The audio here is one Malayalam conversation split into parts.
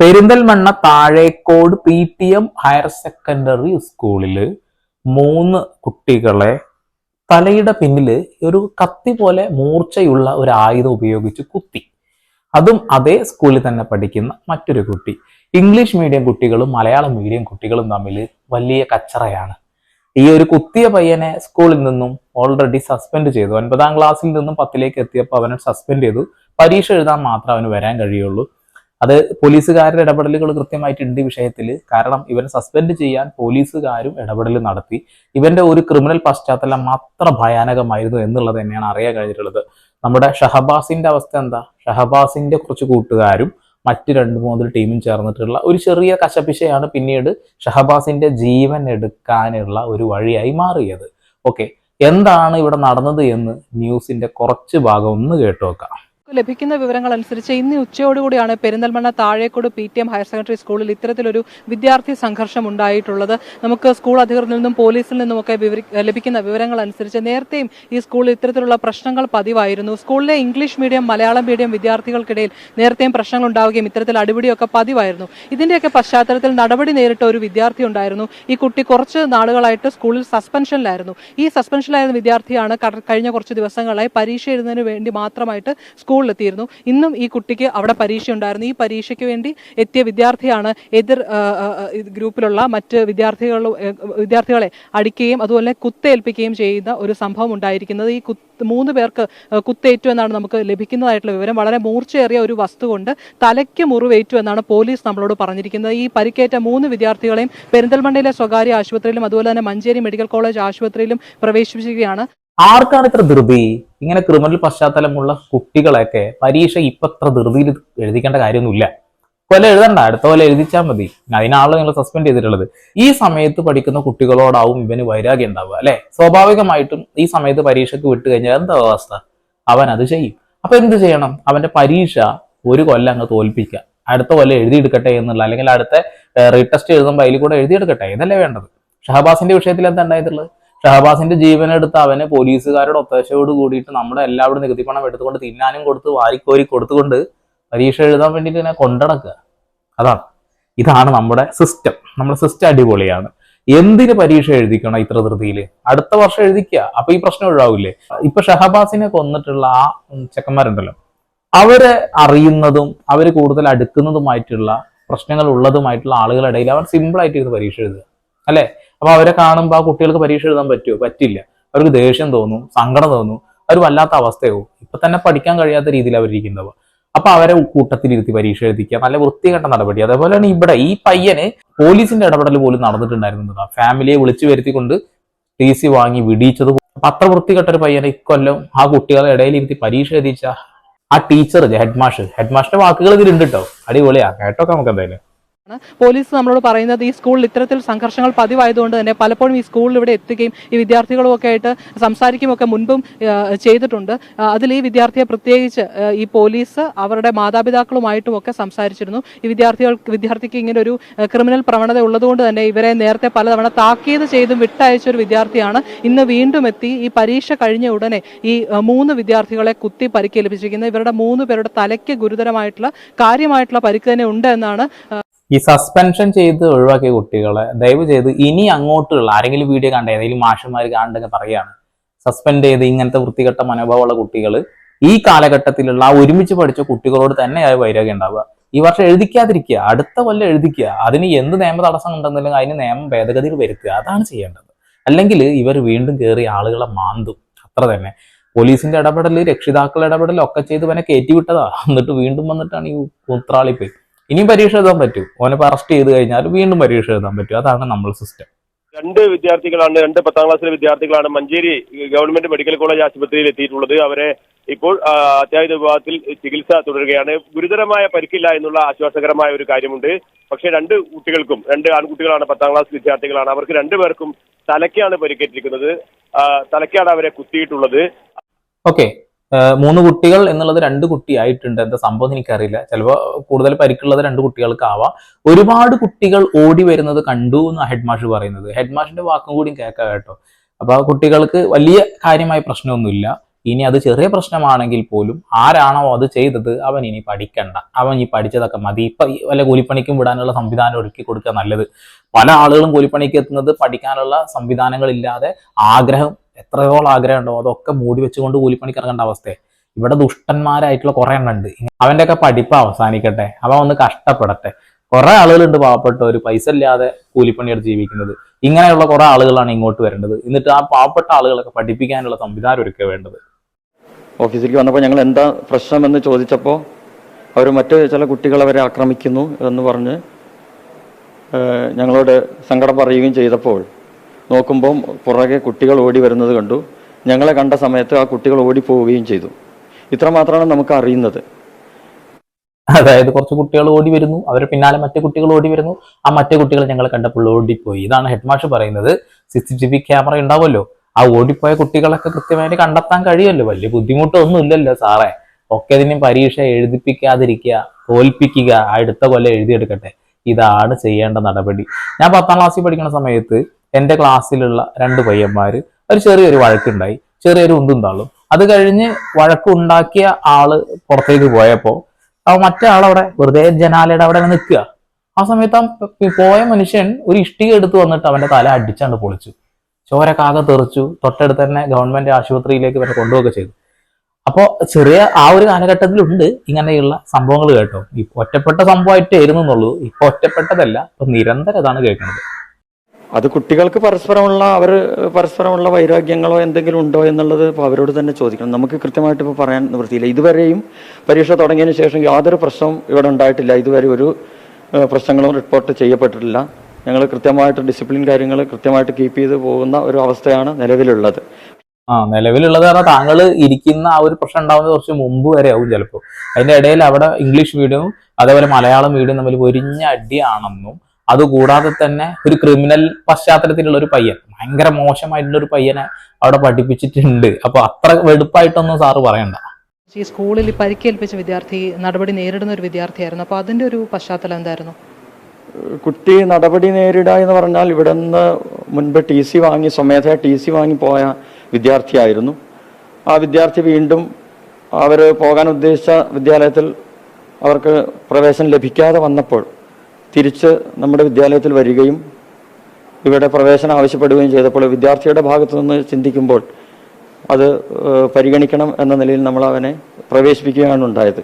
Perinthalmanna Thazhekode P T M higher secondary സ്കൂളിൽ മൂന്ന് കുട്ടികളെ തലയുടെ പിന്നിൽ ഒരു കത്തി പോലെ മൂർച്ചയുള്ള ഒരു ആയുധം ഉപയോഗിച്ച് കുത്തി. അതും അതേ സ്കൂളിൽ തന്നെ പഠിക്കുന്ന മറ്റൊരു കുട്ടി. ഇംഗ്ലീഷ് മീഡിയം കുട്ടികളും മലയാളം മീഡിയം കുട്ടികളും തമ്മിൽ വലിയ കച്ചറയാണ്. ഈ ഒരു കുത്തിയ പയ്യനെ സ്കൂളിൽ നിന്നും ഓൾറെഡി സസ്പെൻഡ് ചെയ്തു. ഒൻപതാം ക്ലാസ്സിൽ നിന്നും പത്തിലേക്ക് എത്തിയപ്പോൾ അവനെ സസ്പെൻഡ് ചെയ്തു. പരീക്ഷ എഴുതാൻ മാത്രം അവന് വരാൻ കഴിയുള്ളൂ. അത് പോലീസുകാരുടെ ഇടപെടലുകൾ കൃത്യമായിട്ടുണ്ട് ഈ വിഷയത്തിൽ. കാരണം ഇവനെ സസ്പെൻഡ് ചെയ്യാൻ പോലീസുകാരും ഇടപെടൽ നടത്തി. ഇവന്റെ ഒരു ക്രിമിനൽ പശ്ചാത്തലം അത്ര ഭയാനകമായിരുന്നു എന്നുള്ളത് തന്നെയാണ് അറിയാൻ കഴിഞ്ഞിട്ടുള്ളത്. നമ്മുടെ ഷഹബാസിന്റെ അവസ്ഥ എന്താ? ഷഹബാസിന്റെ കുറച്ച് കൂട്ടുകാരും മറ്റ് രണ്ട് മൂന്ന് ടീമും ചേർന്നിട്ടുള്ള ഒരു ചെറിയ കശപിശയാണ് പിന്നീട് ഷഹബാസിന്റെ ജീവൻ എടുക്കാനുള്ള ഒരു വഴിയായി മാറിയത്. ഓക്കെ. എന്താണ് ഇവിടെ നടന്നത് എന്ന് ന്യൂസിന്റെ കുറച്ച് ഭാഗം ഒന്ന് കേട്ടു നോക്കാം ലഭിക്കുന്ന വിവരങ്ങൾ അനുസരിച്ച് ഇന്ന് ഉച്ചയോടുകൂടിയാണ് Perinthalmanna Thazhekode P T M higher secondary സ്കൂളിൽ ഇത്തരത്തിലൊരു വിദ്യാർത്ഥി സംഘർഷം ഉണ്ടായിട്ടുള്ളത്. നമുക്ക് സ്കൂൾ അധികൃതരിൽ നിന്നും പോലീസിൽ നിന്നുമൊക്കെ ലഭിക്കുന്ന വിവരങ്ങൾ അനുസരിച്ച് നേരത്തെയും ഈ സ്കൂളിൽ ഇത്തരത്തിലുള്ള പ്രശ്നങ്ങൾ പതിവായിരുന്നു. സ്കൂളിലെ ഇംഗ്ലീഷ് മീഡിയം മലയാളം മീഡിയം വിദ്യാർത്ഥികൾക്കിടയിൽ നേരത്തെയും പ്രശ്നങ്ങൾ ഉണ്ടാവുകയും ഇത്തരത്തിൽ അടിപിടിയൊക്കെ പതിവായിരുന്നു. ഇതിന്റെയൊക്കെ പശ്ചാത്തലത്തിൽ നടപടി നേരിട്ട ഒരു വിദ്യാർത്ഥി ഉണ്ടായിരുന്നു. ഈ കുട്ടി കുറച്ച് നാളുകളായിട്ട് സ്കൂളിൽ സസ്പെൻഷനിലായിരുന്നു. ഈ സസ്പെൻഷനിലായിരുന്ന വിദ്യാർത്ഥിയാണ് കഴിഞ്ഞ കുറച്ച് ദിവസങ്ങളായി പരീക്ഷ എഴുതുന്നതിന് വേണ്ടി മാത്രമായിട്ട് സ്കൂളിലെത്തിയിരുന്നു. ഇന്നും ഈ കുട്ടിക്ക് അവിടെ പരീക്ഷ ഉണ്ടായിരുന്നു ഈ പരീക്ഷയ്ക്ക് വേണ്ടി എത്തിയ വിദ്യാർത്ഥിയാണ് എതിർ ഗ്രൂപ്പിലുള്ള മറ്റ് വിദ്യാർത്ഥികൾ വിദ്യാർത്ഥികളെ അടിക്കുകയും അതുപോലെ കുത്തേൽപ്പിക്കുകയും ചെയ്യുന്ന ഒരു സംഭവം ഉണ്ടായിരിക്കുന്നത്. ഈ മൂന്ന് പേർക്ക് കുത്തേറ്റു എന്നാണ് നമുക്ക് ലഭിക്കുന്നതായിട്ടുള്ള വിവരം. വളരെ മൂർച്ചയേറിയ ഒരു വസ്തു കൊണ്ട് തലയ്ക്ക് മുറിവേറ്റു എന്നാണ് പോലീസ് നമ്മളോട് പറഞ്ഞിരിക്കുന്നത്. ഈ പരിക്കേറ്റ മൂന്ന് വിദ്യാർത്ഥികളെയും പെരിന്തൽമണ്ണയിലെ സ്വകാര്യ ആശുപത്രിയിലും അതുപോലെ തന്നെ മഞ്ചേരി മെഡിക്കൽ കോളേജ് ആശുപത്രിയിലും പ്രവേശിപ്പിക്കുകയാണ് ആർക്കാണ് ഇത്ര ധൃതി? ഇങ്ങനെ ക്രിമിനൽ പശ്ചാത്തലമുള്ള കുട്ടികളെയൊക്കെ പരീക്ഷ ഇപ്പൊ ഇത്ര ധൃതിയിൽ എഴുതിക്കേണ്ട കാര്യമൊന്നുമില്ല. കൊല എഴുതണ്ട അടുത്ത കൊല എഴുതിച്ചാൽ മതി. അതിനാണല്ലോ നിങ്ങൾ സസ്പെൻഡ് ചെയ്തിട്ടുള്ളത്. ഈ സമയത്ത് പഠിക്കുന്ന കുട്ടികളോടാവും ഇവന് വൈരാഗ്യം ഉണ്ടാവുക അല്ലെ? സ്വാഭാവികമായിട്ടും ഈ സമയത്ത് പരീക്ഷയ്ക്ക് വിട്ടു കഴിഞ്ഞാൽ എന്താ അവസ്ഥ? അവൻ അത് ചെയ്യും. അപ്പൊ എന്ത് ചെയ്യണം? അവന്റെ പരീക്ഷ ഒരു കൊല്ലം അങ്ങ് തോൽപ്പിക്കുക. അടുത്ത കൊല്ലം എഴുതിയെടുക്കട്ടെ എന്നുള്ള അല്ലെങ്കിൽ അടുത്ത റീടെസ്റ്റ് എഴുതുമ്പോൾ അതിൽ കൂടെ എഴുതിയെടുക്കട്ടെ ഇതല്ലേ വേണ്ടത്? ഷഹബാസിന്റെ വിഷയത്തിൽ എന്താ ഉണ്ടായിട്ടുള്ളത്? ഷഹബാസിന്റെ ജീവനെടുത്ത് അവനെ പോലീസുകാരുടെ ഒത്താശയോട് കൂടിയിട്ട് നമ്മുടെ എല്ലാവരും നികുതി പണം എടുത്തുകൊണ്ട് തിന്നാനും കൊടുത്ത് വാരിക്കോരി കൊടുത്തുകൊണ്ട് പരീക്ഷ എഴുതാൻ വേണ്ടിയിട്ട് ഇങ്ങനെ കൊണ്ടടക്കുക. അതാണ്. ഇതാണ് നമ്മുടെ സിസ്റ്റം നമ്മുടെ സിസ്റ്റം അടിപൊളിയാണ്. എന്തിന് പരീക്ഷ എഴുതിക്കണം ഇത്ര ധൃതിയിൽ അടുത്ത വർഷം എഴുതിക്കുക. അപ്പൊ ഈ പ്രശ്നം ഒഴിവാവില്ലേ ഇപ്പൊ ഷഹബാസിനെ കൊന്നിട്ടുള്ള ആ ചെക്കന്മാരുണ്ടല്ലോ. അവരെ അറിയുന്നതും അവർ കൂടുതൽ അടുക്കുന്നതുമായിട്ടുള്ള പ്രശ്നങ്ങൾ ഉള്ളതുമായിട്ടുള്ള ആളുകളുടെ ഇടയിൽ അവർ സിമ്പിൾ ആയിട്ട് ഇരുന്ന് പരീക്ഷ എഴുതുക. അല്ലെ? അപ്പൊ അവരെ കാണുമ്പോൾ ആ കുട്ടികൾക്ക് പരീക്ഷ എഴുതാൻ പറ്റുമോ പറ്റില്ല. അവർക്ക് ദേഷ്യം തോന്നും സങ്കടം തോന്നും അവർ വല്ലാത്ത അവസ്ഥയാവും. ഇപ്പൊ തന്നെ പഠിക്കാൻ കഴിയാത്ത രീതിയിൽ അവരിയ്ക്കുന്നവ അപ്പൊ അവരെ കൂട്ടത്തിലിരുത്തി പരീക്ഷ എഴുതിക്കുക നല്ല വൃത്തികെട്ട നടപടി. അതേപോലെ തന്നെ ഇവിടെ ഈ പയ്യന് പോലീസിന്റെ ഇടപെടൽ പോലും നടന്നിട്ടുണ്ടായിരുന്നതാ ഫാമിലിയെ വിളിച്ചു വരുത്തിക്കൊണ്ട് ടി സി വാങ്ങി വിടിയിച്ചത് അത്ര വൃത്തികെട്ട ഒരു പയ്യനെ ഇക്കൊല്ലം ആ കുട്ടികളെ ഇടയിൽ ഇരുത്തി പരീക്ഷ എഴുതിച്ച ആ ടീച്ചർ ഹെഡ് മാഷ് ഹെഡ് മാഷിന്റെ വാക്കുകൾ ഇതിലുണ്ട് കേട്ടോ. അടിപൊളിയാ. കേട്ടോ നമുക്ക് എന്തായാലും. പോലീസ് നമ്മളോട് പറയുന്നത് ഈ സ്കൂളിൽ ഇത്തരത്തിൽ സംഘർഷങ്ങൾ പതിവായതുകൊണ്ട് തന്നെ പലപ്പോഴും ഈ സ്കൂളിൽ ഇവിടെ എത്തുകയും ഈ വിദ്യാർത്ഥികളും ഒക്കെ ആയിട്ട് സംസാരിക്കുകയൊക്കെ മുൻപും ചെയ്തിട്ടുണ്ട്. അതിൽ ഈ വിദ്യാർത്ഥിയെ പ്രത്യേകിച്ച് ഈ പോലീസ് അവരുടെ മാതാപിതാക്കളുമായിട്ടും ഒക്കെ സംസാരിച്ചിരുന്നു. ഈ വിദ്യാർത്ഥികൾ വിദ്യാർത്ഥിക്ക് ഇങ്ങനെ ഒരു ക്രിമിനൽ പ്രവണത ഉള്ളതുകൊണ്ട് തന്നെ ഇവരെ നേരത്തെ പലതവണ താക്കീത് ചെയ്തും വിട്ടയച്ച ഒരു വിദ്യാർത്ഥിയാണ് ഇന്ന് വീണ്ടും എത്തി. ഈ പരീക്ഷ കഴിഞ്ഞ ഉടനെ ഈ മൂന്ന് വിദ്യാർത്ഥികളെ കുത്തി പരിക്കേൽപ്പിച്ചിരിക്കുന്നത് ഇവരുടെ മൂന്ന് പേരുടെ തലയ്ക്ക് ഗുരുതരമായിട്ടുള്ള കാര്യമായിട്ടുള്ള പരിക്ക് തന്നെ ഉണ്ട് എന്നാണ് ഈ സസ്പെൻഷൻ ചെയ്ത് ഒഴിവാക്കിയ കുട്ടികളെ ദയവ് ചെയ്ത് ഇനി അങ്ങോട്ടുള്ള ആരെങ്കിലും വീഡിയോ കണ്ട ഏതെങ്കിലും മാഷന്മാർ കാണണ്ടെങ്കിൽ പറയാണ് സസ്പെൻഡ് ചെയ്ത് ഇങ്ങനത്തെ വൃത്തികെട്ട മനോഭാവമുള്ള കുട്ടികൾ ഈ കാലഘട്ടത്തിലുള്ള ആ ഒരുമിച്ച് പഠിച്ച കുട്ടികളോട് തന്നെ ആ വൈരാഗ്യം ഉണ്ടാവുക. ഈ വർഷം എഴുതിക്കാതിരിക്കുക അടുത്ത കൊല്ലം എഴുതിക്കുക അതിന് എന്ത് നിയമ തടസ്സം ഉണ്ടെന്നുണ്ടെങ്കിൽ അതിന് നിയമം ഭേദഗതിയിൽ വരുത്തുക അതാണ് ചെയ്യേണ്ടത്. അല്ലെങ്കിൽ ഇവർ വീണ്ടും കയറി ആളുകളെ മാന്തും അത്ര തന്നെ. പോലീസിന്റെ ഇടപെടൽ രക്ഷിതാക്കളുടെ ഇടപെടൽ ഒക്കെ ചെയ്ത് ഇവനെ കയറ്റിവിട്ടതാ എന്നിട്ട് വീണ്ടും വന്നിട്ടാണ് ഈ ഉത്രാളിപ്പോയി ഇനിയും പരീക്ഷ എഴുതാൻ പറ്റും. ഓനെ അറസ്റ്റ് ചെയ്ത് കഴിഞ്ഞാൽ വീണ്ടും പരീക്ഷ എഴുതാൻ പറ്റും. അതാണ് നമ്മൾ സിസ്റ്റം രണ്ട് വിദ്യാർത്ഥികളാണ് രണ്ട് പത്താം ക്ലാസ്സിലെ വിദ്യാർത്ഥികളാണ് മഞ്ചേരി ഗവൺമെന്റ് മെഡിക്കൽ കോളേജ് ആശുപത്രിയിൽ എത്തിയിട്ടുള്ളത്. അവരെ ഇപ്പോൾ അത്യാഹിത വിഭാഗത്തിൽ ചികിത്സ തുടരുകയാണ്. ഗുരുതരമായ പരിക്കില്ല എന്നുള്ള ആശ്വാസകരമായ ഒരു കാര്യമുണ്ട്. പക്ഷേ രണ്ട് കുട്ടികൾക്കും രണ്ട് ആൺകുട്ടികളാണ് പത്താം ക്ലാസ് വിദ്യാർത്ഥികളാണ്. അവർക്ക് രണ്ടുപേർക്കും തലയ്ക്കാണ് പരിക്കേറ്റിരിക്കുന്നത്. തലയ്ക്കാണ് അവരെ കുത്തിയിട്ടുള്ളത്. ഓക്കെ മൂന്ന് കുട്ടികൾ എന്നുള്ളത് രണ്ട് കുട്ടിയായിട്ടുണ്ട്. എന്താ സംഭവം എനിക്കറിയില്ല. ചിലപ്പോൾ കൂടുതൽ പരിക്കുള്ളത് രണ്ട് കുട്ടികൾക്കാവാം. ഒരുപാട് കുട്ടികൾ ഓടി വരുന്നത് കണ്ടു എന്ന് ഹെഡ് മാഷ് പറയുന്നത്. ഹെഡ് മാഷിന്റെ വാക്കും കൂടി കേൾക്കാം കേട്ടോ. അപ്പൊ ആ കുട്ടികൾക്ക് വലിയ കാര്യമായ പ്രശ്നമൊന്നുമില്ല. ഇനി അത് ചെറിയ പ്രശ്നമാണെങ്കിൽ പോലും ആരാണോ അത് ചെയ്തത് അവൻ ഇനി പഠിക്കണ്ട. അവൻ ഈ പഠിച്ചതൊക്കെ മതി. ഇപ്പൊ വല്ല കൂലിപ്പണിക്കും വിടാനുള്ള സംവിധാനം ഒരുക്കി കൊടുക്കുക നല്ലത്. പല ആളുകളും കൂലിപ്പണിക്ക് എത്തുന്നത് പഠിക്കാനുള്ള സംവിധാനങ്ങളില്ലാതെ ആഗ്രഹം എത്രയോളം ആഗ്രഹമുണ്ടോ അതൊക്കെ മൂടി വെച്ചുകൊണ്ട് കൂലിപ്പണിക്ക് ഇറങ്ങേണ്ട അവസ്ഥയെ. ഇവിടെ ദുഷ്ടന്മാരായിട്ടുള്ള കുറെ എണ്ണം ഉണ്ട്. അവന്റെ ഒക്കെ പഠിപ്പ് അവസാനിക്കട്ടെ. അവൻ ഒന്ന് കഷ്ടപ്പെടട്ടെ. കുറെ ആളുകളുണ്ട് പാവപ്പെട്ടവർ പൈസ ഇല്ലാതെ കൂലിപ്പണിയെടുത്ത് ജീവിക്കുന്നത്. ഇങ്ങനെയുള്ള കുറെ ആളുകളാണ് ഇങ്ങോട്ട് വരേണ്ടത്. എന്നിട്ട് ആ പാവപ്പെട്ട ആളുകളൊക്കെ പഠിപ്പിക്കാനുള്ള സംവിധാനം ഒരുക്കുക വേണ്ടത്. ഓഫീസിലേക്ക് വന്നപ്പോൾ ഞങ്ങൾ എന്താ പ്രശ്നമെന്ന് ചോദിച്ചപ്പോൾ അവർ മറ്റു ചില കുട്ടികളെ വരെ ആക്രമിക്കുന്നു എന്ന് പറഞ്ഞ് ഞങ്ങളോട് സങ്കടം പറയുകയും ചെയ്തപ്പോൾ നോക്കുമ്പോൾ പുറകെ കുട്ടികൾ ഓടി വരുന്നത് കണ്ടു. ഞങ്ങളെ കണ്ട സമയത്ത് ആ കുട്ടികൾ ഓടിപ്പോവുകയും ചെയ്തു. ഇത്രമാത്രമാണ് നമുക്ക് അറിയുന്നത്. അതായത് കുറച്ച് കുട്ടികൾ ഓടി വരുന്നു. അവർ പിന്നാലെ മറ്റു കുട്ടികൾ ഓടി വരുന്നു. ആ മറ്റു കുട്ടികൾ ഞങ്ങൾ കണ്ടപ്പോൾ ഓടിപ്പോയി. ഇതാണ് ഹെഡ് മാഷ് പറയുന്നത്. C C T V camera ഉണ്ടാവുമല്ലോ. ആ ഓടിപ്പോയ കുട്ടികളൊക്കെ കൃത്യമായിട്ട് കണ്ടെത്താൻ കഴിയുമല്ലോ. വലിയ ബുദ്ധിമുട്ടൊന്നും ഇല്ലല്ലോ സാറേ. ഒക്കെ ഇതിനും പരീക്ഷ എഴുതിപ്പിക്കാതിരിക്കുക തോൽപ്പിക്കുക അടുത്ത കൊല്ലം എഴുതിയെടുക്കട്ടെ. ഇതാണ് ചെയ്യേണ്ട നടപടി. ഞാൻ പത്താം ക്ലാസ്സിൽ പഠിക്കുന്ന സമയത്ത് എന്റെ ക്ലാസ്സിലുള്ള രണ്ട് പയ്യന്മാര് ഒരു ചെറിയൊരു വഴക്കുണ്ടായി ചെറിയൊരു ഉന്തും തള്ളും അത് കഴിഞ്ഞ് വഴക്കുണ്ടാക്കിയ ആൾ പുറത്തേക്ക് പോയപ്പോ ആ മറ്റേ ആളവിടെ വെറുതെ ജനാലയുടെ അവിടെ നിൽക്കുക. ആ സമയത്ത് പോയ മനുഷ്യൻ ഒരു ഇഷ്ടിക എടുത്തു വന്നിട്ട് അവന്റെ തല അടിച്ചാണ്ട് പൊളിച്ചു. ചോരക്കാകെ തെറിച്ചു തൊട്ടടുത്ത് തന്നെ ഗവൺമെന്റ് ആശുപത്രിയിലേക്ക് വരെ കൊണ്ടുപോവുക ചെയ്തു. അപ്പോൾ ചെറിയ ആ ഒരു കാലഘട്ടത്തിലുണ്ട് ഇങ്ങനെയുള്ള സംഭവങ്ങൾ കേട്ടോ. ഇപ്പൊ ഒറ്റപ്പെട്ട സംഭവമായിട്ടായിരുന്നു എന്നുള്ളൂ ഇപ്പൊ ഒറ്റപ്പെട്ടതല്ല ഇപ്പൊ നിരന്തരം അതാണ് കേൾക്കുന്നത്. അത് കുട്ടികൾക്ക് പരസ്പരമുള്ള അവർ പരസ്പരമുള്ള വൈരാഗ്യങ്ങളോ എന്തെങ്കിലും ഉണ്ടോ എന്നുള്ളത് ഇപ്പോൾ അവരോട് തന്നെ ചോദിക്കണം. നമുക്ക് കൃത്യമായിട്ട് ഇപ്പോൾ പറയാൻ നിവൃത്തിയില്ല. ഇതുവരെയും പരീക്ഷ തുടങ്ങിയതിന് ശേഷം യാതൊരു പ്രശ്നവും ഇവിടെ ഉണ്ടായിട്ടില്ല. ഇതുവരെ ഒരു പ്രശ്നങ്ങളും റിപ്പോർട്ട് ചെയ്യപ്പെട്ടിട്ടില്ല. ഞങ്ങൾ കൃത്യമായിട്ട് ഡിസിപ്ലിൻ കാര്യങ്ങൾ കൃത്യമായിട്ട് കീപ്പ് ചെയ്ത് പോകുന്ന ഒരു അവസ്ഥയാണ് നിലവിലുള്ളത്. ആ നിലവിലുള്ളത് കാരണം താങ്കൾ ഇരിക്കുന്ന ആ ഒരു പ്രശ്നം ഉണ്ടാകുന്നത് കുറച്ച് മുമ്പ് വരെ ആവും ചിലപ്പോൾ അതിന്റെ ഇടയിൽ അവിടെ ഇംഗ്ലീഷ് മീഡിയവും അതേപോലെ മലയാളം മീഡിയം തമ്മിൽ പൊരിഞ്ഞ അടിയാണെന്നും അതുകൂടാതെ തന്നെ ഒരു ക്രിമിനൽ പശ്ചാത്തലത്തിലുള്ള ഒരു പയ്യൻ ഭയങ്കര മോശമായിട്ടുള്ള ഒരു പയ്യനെ അവിടെ പഠിപ്പിച്ചിട്ടുണ്ട്. അപ്പൊ അത്ര വെടുപ്പായിട്ടൊന്നും സാറ് പറയണ്ട. ഈ സ്കൂളിൽ പരിക്കേൽപ്പിച്ച വിദ്യാർത്ഥി നടപടി നേരിടുന്ന ഒരു വിദ്യാർത്ഥിയായിരുന്നു. അപ്പോൾ അതിന്റെ ഒരു പശ്ചാത്തലം എന്തായിരുന്നു? കുട്ടി നടപടി നേരിടുക എന്ന് പറഞ്ഞാൽ ഇവിടെ നിന്ന് മുൻപ് ടി സി വാങ്ങി സ്വമേധയാ ടി സി വാങ്ങി പോയ വിദ്യാർത്ഥിയായിരുന്നു. ആ വിദ്യാർത്ഥി വീണ്ടും അവർ പോകാൻ ഉദ്ദേശിച്ച വിദ്യാലയത്തിൽ അവർക്ക് പ്രവേശനം ലഭിക്കാതെ വന്നപ്പോൾ തിരിച്ച് നമ്മുടെ വിദ്യാലയത്തിൽ വരികയും ഇവിടെ പ്രവേശനം ആവശ്യപ്പെടുകയും ചെയ്തപ്പോൾ വിദ്യാർത്ഥിയുടെ ഭാഗത്തു നിന്ന് ചിന്തിക്കുമ്പോൾ അത് പരിഗണിക്കണം എന്ന നിലയിൽ നമ്മൾ അവനെ പ്രവേശിപ്പിക്കുകയാണ് ഉണ്ടായത്.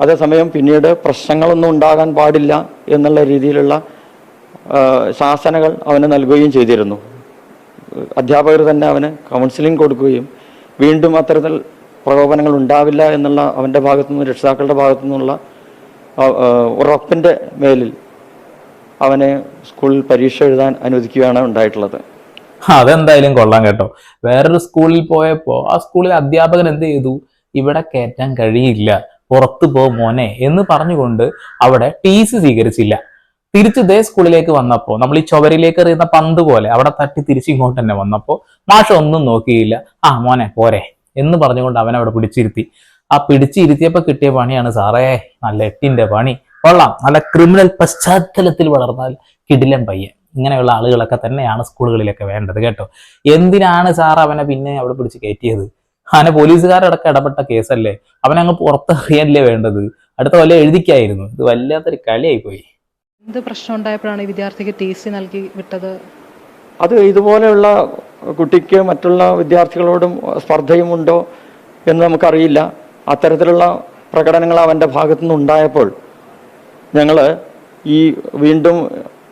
അതേസമയം പിന്നീട് പ്രശ്നങ്ങളൊന്നും ഉണ്ടാകാൻ പാടില്ല എന്നുള്ള രീതിയിലുള്ള ശാസനകൾ അവന് നൽകുകയും ചെയ്തിരുന്നു. അധ്യാപകർ തന്നെ അവന് കൗൺസിലിംഗ് കൊടുക്കുകയും വീണ്ടും അത്തരത്തിൽ പ്രകോപനങ്ങൾ ഉണ്ടാവില്ല എന്നുള്ള അവന്റെ ഭാഗത്തു നിന്ന് രക്ഷിതാക്കളുടെ ഭാഗത്തു നിന്നുള്ള ആ, ആ, ഉറപ്പിന്റെ മേലിൽ അവനെ സ്കൂളിൽ പരീക്ഷ എഴുതാൻ അനുവദിക്കുകയാണ് ഉണ്ടായിട്ടുള്ളത്. അതെന്തായാലും കൊള്ളാം കേട്ടോ. വേറൊരു സ്കൂളിൽ പോയപ്പോ ആ സ്കൂളിലെ അധ്യാപകൻ എന്ത് ചെയ്തു? ഇവിടെ കയറ്റാൻ കഴിയില്ല. പുറത്തു പോ മോനെ എന്ന് പറഞ്ഞുകൊണ്ട് അവിടെ ടി സി സ്വീകരിച്ചില്ല. തിരിച്ച് ഇതേ സ്കൂളിലേക്ക് വന്നപ്പോ നമ്മൾ ഈ ചുവരിലേക്ക് എറിയുന്ന പന്ത് പോലെ അവിടെ തട്ടി തിരിച്ച് ഇങ്ങോട്ട് തന്നെ വന്നപ്പോ മാഷ ഒന്നും നോക്കിയില്ല. ആ മോനെ പോരെ എന്ന് പറഞ്ഞുകൊണ്ട് അവൻ പിടിച്ചിരുത്തി. ആ പിടിച്ചിരുത്തിയപ്പോ കിട്ടിയ പണിയാണ് സാറേ. നല്ല എട്ടിന്റെ പണി. കൊള്ളാം. നല്ല ക്രിമിനൽ പശ്ചാത്തലത്തിൽ വളർന്നാൽ കിടിലൻ പയ്യൻ. ഇങ്ങനെയുള്ള ആളുകളൊക്കെ തന്നെയാണ് സ്കൂളുകളിലൊക്കെ വേണ്ടത് കേട്ടോ. എന്തിനാണ് സാർ അവനെ പിന്നെ അവിടെ പിടിച്ച് കയറ്റിയത്? അവനെ പോലീസുകാരടക്കം ഇടപെട്ട കേസല്ലേ? അവനെ അങ്ങ് പുറത്തറിയല്ലേ വേണ്ടത്? അടുത്ത വല്ല എഴുതിക്കായിരുന്നു. ഇത് വല്ലാത്തൊരു കളിയായി പോയി എന്ത് പ്രശ്നം ഉണ്ടായപ്പോഴാണ് ഈ വിദ്യാർത്ഥിക്ക് ടി സി നൽകി വിട്ടത്? അത് ഇതുപോലെയുള്ള കുട്ടിക്ക് മറ്റുള്ള വിദ്യാർത്ഥികളോടും സ്പർദ്ധയുമുണ്ടോ എന്ന് നമുക്കറിയില്ല. അത്തരത്തിലുള്ള പ്രകടനങ്ങൾ അവന്റെ ഭാഗത്തു നിന്നുണ്ടായപ്പോൾ ഞങ്ങൾ ഈ വീണ്ടും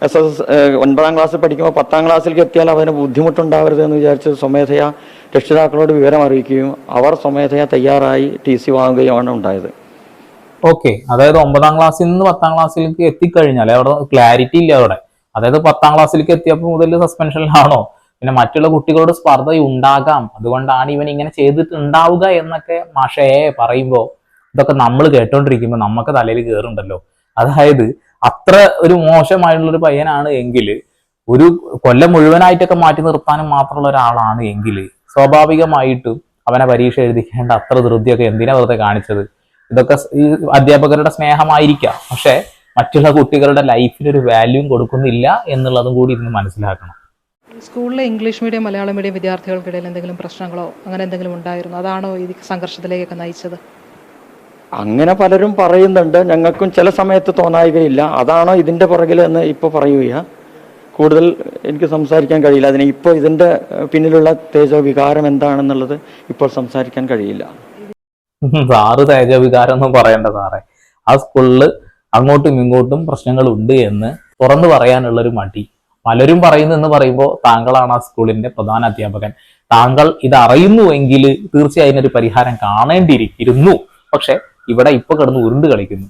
എസ് എസ് ഒൻപതാം ക്ലാസ്സിൽ പഠിക്കുമ്പോൾ പത്താം ക്ലാസ്സിലേക്ക് എത്തിയാൽ അവന് ബുദ്ധിമുട്ടുണ്ടാവരുത് എന്ന് വിചാരിച്ച് സ്വമേധയാ രക്ഷിതാക്കളോട് വിവരം അറിയിക്കുകയും അവർ സ്വമേധയാ തയ്യാറായി ടി സി വാങ്ങുകയുമാണ് ഉണ്ടായത്. ഓക്കെ അതായത് ഒമ്പതാം ക്ലാസ്സിൽ നിന്ന് പത്താം ക്ലാസ്സിലേക്ക് എത്തിക്കഴിഞ്ഞാൽ അവിടെ ക്ലാരിറ്റി ഇല്ല അവിടെ. അതായത് പത്താം ക്ലാസ്സിലേക്ക് എത്തിയപ്പോൾ മുതൽ സസ്പെൻഷനിലാണോ പിന്നെ മറ്റുള്ള കുട്ടികളോട് സ്പർദ്ധ ഉണ്ടാകാം. അതുകൊണ്ടാണ് ഇവൻ ഇങ്ങനെ ചെയ്തിട്ടുണ്ടാവുക എന്നൊക്കെ മാഷയെ പറയുമ്പോൾ ഇതൊക്കെ നമ്മൾ കേട്ടോണ്ടിരിക്കുമ്പോൾ നമുക്ക് തലയിൽ കയറുണ്ടല്ലോ അതായത് അത്ര ഒരു മോശമായിട്ടുള്ള ഒരു പയ്യനാണ് എങ്കിൽ ഒരു കൊല്ലം മുഴുവനായിട്ടൊക്കെ മാറ്റി നിർത്താനും മാത്രമുള്ള ഒരാളാണ് എങ്കിൽ സ്വാഭാവികമായിട്ടും അവനെ പരീക്ഷ എഴുതിക്കേണ്ട അത്ര ധൃതിയൊക്കെ എന്തിനാ വെറുതെ കാണിച്ചത്? ഇതൊക്കെ ഈ അധ്യാപകരുടെ സ്നേഹമായിരിക്കാം. പക്ഷെ മറ്റുള്ള കുട്ടികളുടെ ലൈഫിൽ ഒരു വാല്യൂം കൊടുക്കുന്നില്ല എന്നുള്ളതും കൂടി ഇന്ന് മനസ്സിലാക്കണം. സ്കൂളിലെ ഇംഗ്ലീഷ് മീഡിയം മലയാളം മീഡിയം വിദ്യാർത്ഥികൾക്കിടയിൽ എന്തെങ്കിലും പ്രശ്നങ്ങളോ അങ്ങനെ എന്തെങ്കിലും ഉണ്ടായിരുന്നു? അതാണോ ഈ സംഘർഷത്തിലേക്കൊക്കെ നയിച്ചത്? അങ്ങനെ പലരും പറയുന്നുണ്ട്. ഞങ്ങൾക്കും ചില സമയത്ത് തോന്നായികയില്ല. അതാണോ ഇതിന്റെ പുറകിൽ എന്ന് ഇപ്പോൾ പറയുക കൂടുതൽ എനിക്ക് സംസാരിക്കാൻ കഴിയില്ല. അതിന് ഇപ്പോൾ ഇതിന്റെ പിന്നിലുള്ള തേജോ വികാരം എന്താണെന്നുള്ളത് ഇപ്പോൾ സംസാരിക്കാൻ കഴിയില്ല. സാറ് തേജവികാരം ഒന്നും പറയണ്ട സാറേ. ആ സ്കൂളിൽ അങ്ങോട്ടും ഇങ്ങോട്ടും പ്രശ്നങ്ങളുണ്ട് എന്ന് തുറന്നു പറയാനുള്ളൊരു മടി. പലരും പറയുന്നു എന്ന് പറയുമ്പോൾ താങ്കളാണ് ആ സ്കൂളിന്റെ പ്രധാന അധ്യാപകൻ. താങ്കൾ ഇത് അറിയുന്നുവെങ്കിൽ തീർച്ചയായും ഒരു പരിഹാരം കാണേണ്ടിയിരിക്കുന്നു. പക്ഷെ ഇവിടെ ഇപ്പൊ കിടന്ന് ഉരുണ്ട് കളിക്കുന്നു.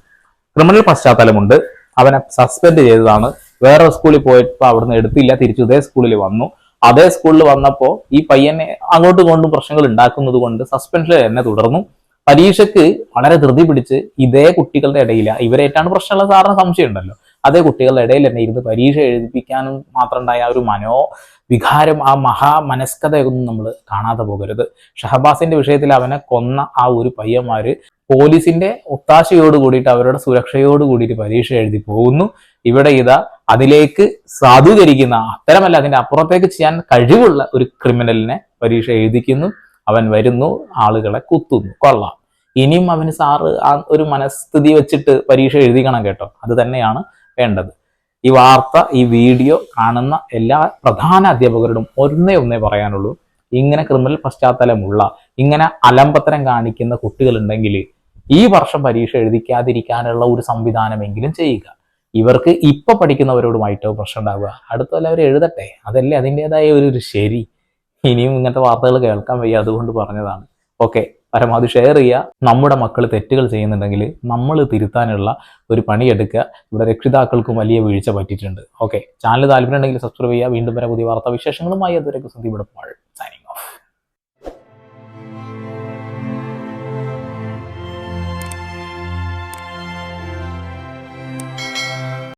ക്രിമിനൽ പശ്ചാത്തലമുണ്ട്. അവനെ സസ്പെൻഡ് ചെയ്തതാണ്. വേറെ സ്കൂളിൽ പോയപ്പോൾ അവിടുന്ന് എടുത്തില്ല. തിരിച്ചു ഇതേ സ്കൂളിൽ വന്നു. അതേ സ്കൂളിൽ വന്നപ്പോൾ ഈ പയ്യനെ അങ്ങോട്ട് കൊണ്ടും പ്രശ്നങ്ങൾ ഉണ്ടാക്കുന്നത് കൊണ്ട് സസ്പെൻഷൻ തന്നെ തുടർന്നു. പരീക്ഷയ്ക്ക് വളരെ ധൃതി പിടിച്ച് ഇതേ കുട്ടികളുടെ ഇടയില. ഇവരേറ്റാണ് പ്രശ്നമുള്ള സാറിന് സംശയം ഉണ്ടല്ലോ അതേ കുട്ടികളുടെ ഇടയിൽ തന്നെ ഇരുന്ന് പരീക്ഷ എഴുതിപ്പിക്കാനും മാത്രം ഉണ്ടായ ആ ഒരു മനോ വികാരം ആ മഹാ മനസ്കതയൊന്നും നമ്മൾ കാണാതെ പോകരുത്. ഷഹബാസിന്റെ വിഷയത്തിൽ അവനെ കൊന്ന ആ ഒരു പയ്യന്മാര് പോലീസിന്റെ ഒത്താശയോട് കൂടിയിട്ട് അവരുടെ സുരക്ഷയോട് കൂടിയിട്ട് പരീക്ഷ എഴുതി പോകുന്നു. ഇവിടെ ഇതാ അതിലേക്ക് സാധൂകരിക്കുന്ന അത്തരമല്ല അതിന്റെ അപ്പുറത്തേക്ക് ചെയ്യാൻ കഴിവുള്ള ഒരു ക്രിമിനലിനെ പരീക്ഷ എഴുതിക്കുന്നു. അവൻ വരുന്നു ആളുകളെ കുത്തുന്നു. കൊള്ളാം. ഇനിയും അവന് സാറ് ആ ഒരു മനസ്ഥിതി വെച്ചിട്ട് പരീക്ഷ എഴുതിക്കണം കേട്ടോ. അത് തന്നെയാണ് വേണ്ടത് ഈ വാർത്ത ഈ വീഡിയോ കാണുന്ന എല്ലാ പ്രധാന അധ്യാപകരോടും ഒന്നേ ഒന്നേ പറയാനുള്ളൂ. ഇങ്ങനെ ക്രിമിനൽ പശ്ചാത്തലമുള്ള ഇങ്ങനെ അലമ്പത്തരം കാണിക്കുന്ന കുട്ടികളുണ്ടെങ്കിൽ ഈ വർഷം പരീക്ഷ എഴുതിക്കാതിരിക്കാനുള്ള ഒരു സംവിധാനമെങ്കിലും ചെയ്യുക. ഇവർക്ക് ഇപ്പൊ പഠിക്കുന്നവരോടുമായിട്ടോ പ്രശ്നം ഉണ്ടാവുക അടുത്തല്ല അവർ എഴുതട്ടെ? അതല്ലേ അതിന്റെതായ ഒരു ശരി. ഇനിയും ഇങ്ങനത്തെ വാർത്തകൾ കേൾക്കാൻ വയ്യ അതുകൊണ്ട് പറഞ്ഞതാണ്. ഓക്കെ. പരമാവധി ഷെയർ ചെയ്യുക. നമ്മുടെ മക്കൾ തെറ്റുകൾ ചെയ്യുന്നുണ്ടെങ്കിൽ നമ്മൾ തിരുത്താനുള്ള ഒരു പണിയെടുക്കുക. ഇവിടെ രക്ഷിതാക്കൾക്കും വലിയ വീഴ്ച പറ്റിയിട്ടുണ്ട്. ഓക്കെ ചാനൽ താല്പര്യം ഉണ്ടെങ്കിൽ സബ്സ്ക്രൈബ് ചെയ്യുക. വീണ്ടും വരെ പുതിയ വാർത്താ വിശേഷങ്ങളുമായി അതുവരെ സന്ദീപ്